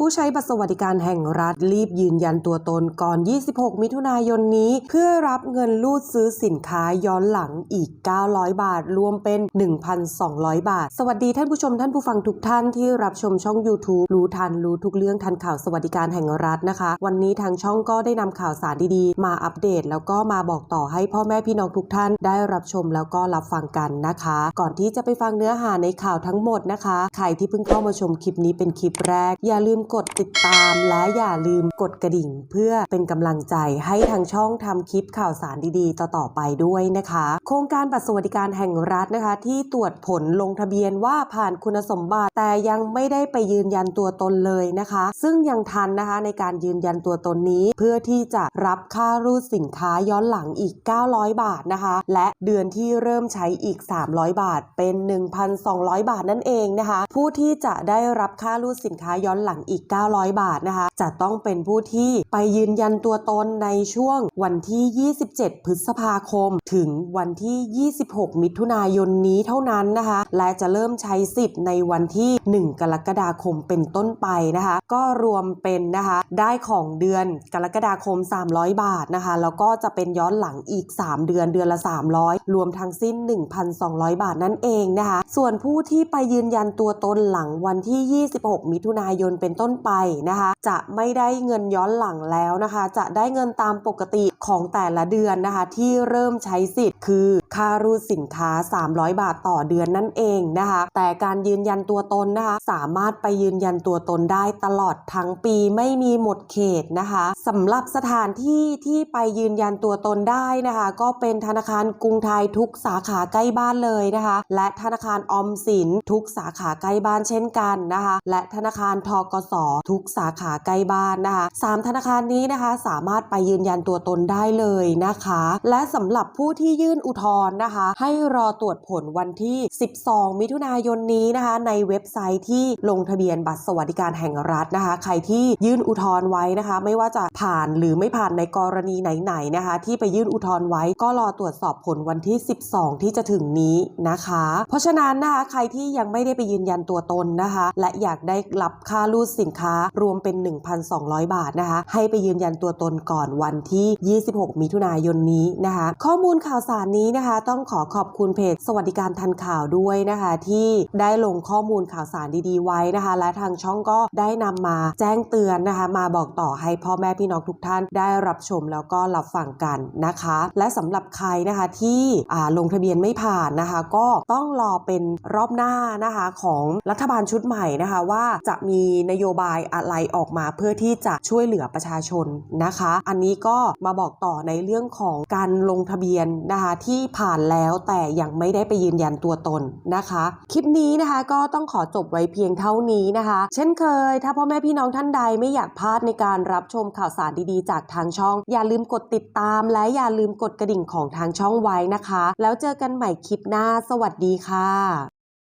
ผู้ใช้บัตรสวัสดิการแห่งรัฐรีบยืนยันตัวตนก่อน 26 มิถุนายนนี้ เพื่อรับเงินรูดซื้อสินค้าย้อนหลังอีก 900 บาท รวมเป็น 1,200 บาท สวัสดีท่านผู้ชมท่านผู้ฟังทุกท่านที่รับชมช่อง YouTube รู้ทันรู้ทุกเรื่องทันข่าวสวัสดิการแห่งรัฐนะคะ วันนี้ทางช่องก็ได้นำข่าวสารดีๆ มาอัปเดต แล้วก็มาบอกต่อให้พ่อแม่พี่น้องทุกท่านได้รับชมแล้วก็รับฟังกันนะคะ ก่อนที่จะไปฟังเนื้อหาในข่าวทั้งหมดนะคะ ใครที่เพิ่งเข้ามาชมคลิปนี้เป็นคลิปแรก อย่าลืมกดติดตามและอย่าลืมกดกระดิ่ง เพื่อเป็นกำลังใจให้ทางช่องทำคลิปข่าวสารดีๆ ต่อๆไปด้วยนะคะ โครงการบัตรสวัสดิการแห่งรัฐนะคะ ที่ตรวจผลลงทะเบียนว่าผ่านคุณสมบัติ แต่ยังไม่ได้ไปยืนยันตัวตนเลยนะคะ ซึ่งยังทันนะคะในการยืนยันตัวตนนี้ เพื่อที่จะรับค่ารูดสินค้าย้อนหลังอีก 900 บาทนะคะ และเดือนที่เริ่มใช้อีก 300 บาท เป็น 1,200 บาทนั่นเองนะคะ ผู้ที่จะได้รับค่ารูดสินค้าย้อนหลังอีก900 บาทนะคะ จะต้องเป็นผู้ที่ไปยืนยันตัวตนในช่วงวันที่ 27 พฤษภาคมถึงวันที่ 26 มิถุนายนนี้เท่านั้นนะคะ และจะเริ่มใช้สิทธิ์ในวันที่ 1 กรกฎาคมเป็นต้นไปนะคะ ก็รวมเป็นนะคะ ได้ของเดือนกรกฎาคม 300 บาทนะคะ แล้วก็จะเป็นย้อนหลังอีก 3 เดือนเดือนละ 300 รวมทั้งสิ้น 1,200 บาทนั่นเองนะคะ ส่วนผู้ที่ไปยืนยันตัวตนหลังวันที่ 26 มิถุนายนเป็นต้นไปนะคะ จะไม่ได้เงินย้อนหลังแล้วนะคะ จะได้เงินตามปกติของแต่ละเดือนนะคะ ที่เริ่มใช้สิทธิ์ คือค่ารูดสินค้า 300 บาทต่อเดือนนั่นเองนะคะ แต่การยืนยันตัวตนนะคะ สามารถไปยืนยันตัวตนได้ตลอดทั้งปีไม่มีหมดเขตนะคะสำหรับสถานที่ที่ไปยืนยันตัวตนได้นะคะ ก็เป็นธนาคารกรุงไทยทุกสาขาใกล้บ้านเลยนะคะ และธนาคารออมสินทุกสาขาใกล้บ้านเช่นกันนะคะ และธนาคารทกสทุกสาขาใกล้บ้านนะคะสามธนาคารนี้นะคะ สามารถไปยืนยันตัวตนได้เลยนะคะ และสำหรับผูู้้ที่ยื่นอุทธรณ์นะคะ ให้รอตรวจผลวันที่ 12 มิถุนายนนี้นะคะ ในเว็บไซต์ที่ลงทะเบียนบัตรสวัสดิการแห่งรัฐนะคะ ใครที่ยื่นอุทธรณ์ไว้นะคะ ไม่ว่าจะผ่านหรือไม่ผ่านในกรณีไหนๆนะคะ ที่ไปยื่นอุทธรณ์ไว้ก็รอตรวจสอบผลวันที่ 12 ที่จะถึงนี้นะคะ เพราะฉะนั้นนะคะใครที่ยังไม่ได้ไปยืนยันตัวตนนะคะ และอยากได้รับค่ารูดสินค้ารวมเป็น 1,200 บาทนะคะ ให้ไปยืนยันตัวตนก่อนวันที่ 26 มิถุนายนนี้นะคะ ข้อมูลข่าวสารนี้นะคะ ต้องขอขอบคุณเพจสวัสดิการทันข่าวด้วยนะคะ ที่ได้ลงข้อมูลข่าวสารดีๆไว้นะคะ และทางช่องก็ได้นำมาแจ้งเตือนนะคะ มาบอกต่อให้พ่อแม่พี่น้องทุกท่านได้รับชมแล้วก็รับฟังกันนะคะ และสำหรับใครนะคะที่ลงทะเบียนไม่ผ่านนะคะ ก็ต้องรอเป็นรอบหน้านะคะของรัฐบาลชุดใหม่นะคะ ว่าจะมีนโยบายอะไรออกมาเพื่อที่จะช่วยเหลือประชาชนนะคะ อันนี้ก็มาบอกต่อในเรื่องของการลงทะเบียนนนะคะที่ผ่านแล้วแต่ยังไม่ได้ไปยืนยันตัวตนนะคะ คลิปนี้นะคะก็ต้องขอจบไว้เพียงเท่านี้นะคะ เช่นเคย ถ้าพ่อแม่พี่น้องท่านใดไม่อยากพลาดในการรับชมข่าวสารดีๆ จากทางช่อง อย่าลืมกดติดตาม และอย่าลืมกดกระดิ่งของทางช่องไว้นะคะ แล้วเจอกันใหม่คลิปหน้า สวัสดีค่ะ